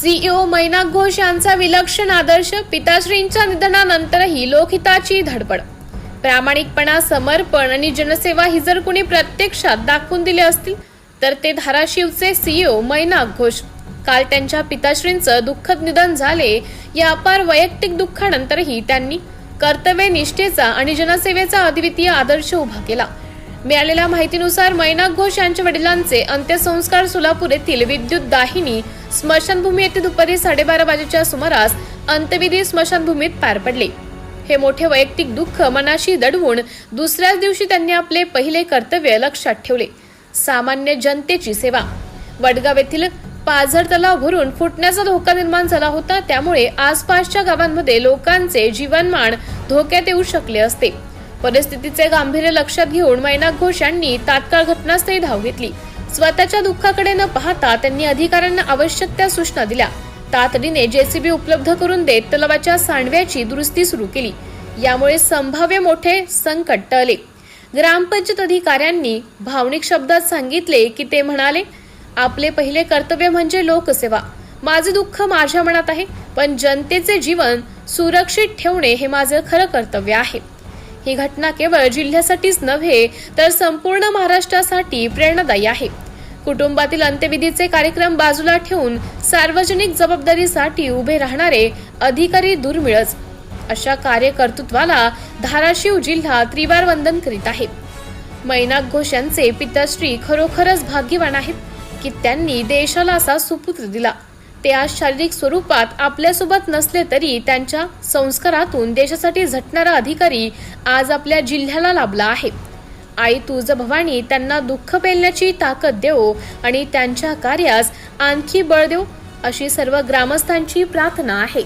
CEO Mainak Ghosh यांचा विलक्षण आदर्श पिताश्रींच्या निधनानंतरही लोकहिताची धडपड. प्रामाणिकपणा समर्पण आणि जनसेवा ही जर कुणी प्रत्यक्षात दाखवून दिले असतील तर ते धाराशिवचे सीईओ मैनाक घोष. काल त्यांच्या पिताश्रींचं दुःखद निधन झाले या अपार वैयक्तिक दुःखानंतरही त्यांनी कर्तव्य निष्ठेचा आणि जनसेवेचा अद्वितीय आदर्श उभा केला. मिळालेल्या माहितीनुसार मैनाक घोष यांच्या वडिलांचे अंत्यसंस्कार सोलापूर येथील विद्युत दाहिनी स्मशानभूमी येथे दुपारी साडेबारा वाजेच्या सुमारास अंत्यविधी स्मशानभूमीत पार पडले. हे मोठे वैयक्तिक दुःख मनाशी दडवून दुसऱ्याच दिवशी त्यांनी आपले पहिले कर्तव्य लक्षात ठेवले. सामान्य जनतेची सेवा. वडगाव येथील पाझर तलाव भरून फुटण्याचा धोका निर्माण झाला होता त्यामुळे आसपासच्या गावांमध्ये लोकांचे जीवनमान धोक्यात येऊ शकले असते. परिस्थितीचे गांभीर्य लक्षात घेऊन मैनाक घोष यांनी तात्काळ घटनास्थळी धाव घेतली. स्वतःच्या दुःखाकडे न पाहता त्यांनी अधिकाऱ्यांना आवश्यक त्या सूचना दिल्या. तातडीने जेसीबी उपलब्ध करून देत तलावाच्या सांडव्याची दुरुस्ती सुरू केली. यामुळे संभाव्य मोठे संकट टळले. ग्रामपंचायत अधिकाऱ्यांनी भावनिक शब्दात सांगितले की ते म्हणाले आपले पहिले कर्तव्य म्हणजे लोकसेवा. माझे दुःख माझ्या मनात आहे पण जनतेचे जीवन सुरक्षित ठेवणे हे माझं खरं कर्तव्य आहे. ही घटना केवळ जिल्ह्यासाठीच नव्हे तर संपूर्ण महाराष्ट्रासाठी प्रेरणादायी आहे. कुटुंबातील अंत्यविधीचे कार्यक्रम बाजूला ठेवून सार्वजनिक जबाबदारीसाठी उभे राहणारे अधिकारी दुर्मिळच. अशा कार्यकर्तृत्वाला धाराशिव जिल्हा त्रिवार वंदन करीत आहे. मैनाक घोष यांचे पिताश्री खरोखरच भाग्यवान आहेत की त्यांनी देशाला असा सुपुत्र दिला. ते आज शारीरिक स्वरूपात आपल्यासोबत नसले तरी त्यांच्या संस्कारातून देशासाठी झटणारा अधिकारी आज आपल्या जिल्ह्याला लाभला आहे. आई तुझ भवानी त्यांना दुःख पेलण्याची ताकद देव आणि त्यांच्या कार्यास आणखी बळ देव अशी सर्व ग्रामस्थांची प्रार्थना आहे.